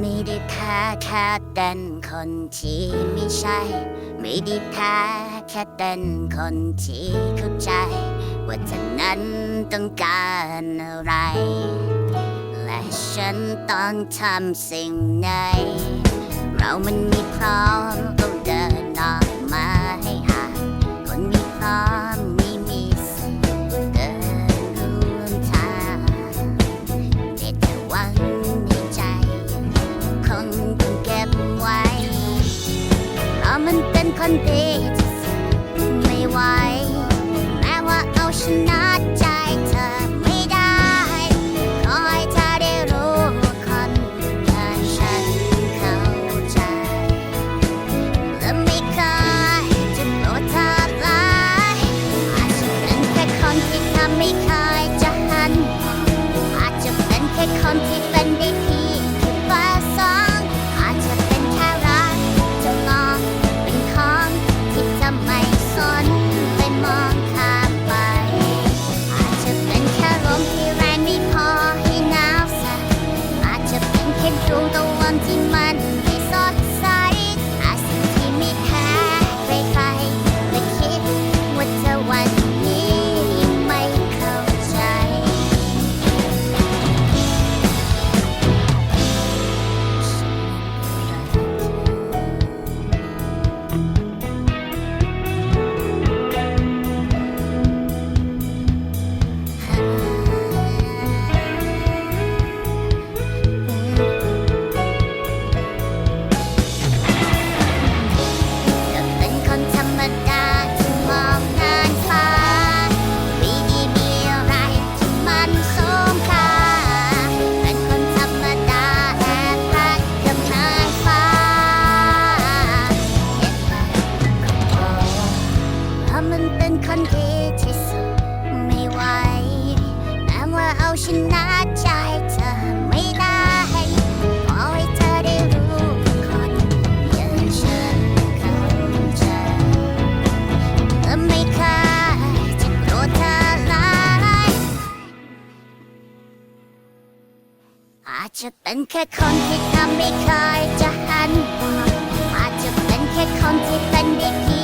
ไม่ได้ท้าแค่เต้นคนที่ไม่ใช่ ไม่ได้ท้าแค่เต้นคนที่เข้าใจ ว่าเธอนั้นต้องการอะไร และฉันต้องทำสิ่งไหน เรามันไม่พร้อม นเป็นคนดีที่สุดไม่ไหวแม้ว่าเอาชนะ เอาชนะใจเธอไม่ได้ขอให้เธอได้รู้คนอย่างฉันเข้าใจและไม่เคยจะโกรธเธอเลยอาจจะเป็นแค่คนที่เธอไม่เคยจะหันมองอาจจะเป็นแค่คนที่เป็นได้เพี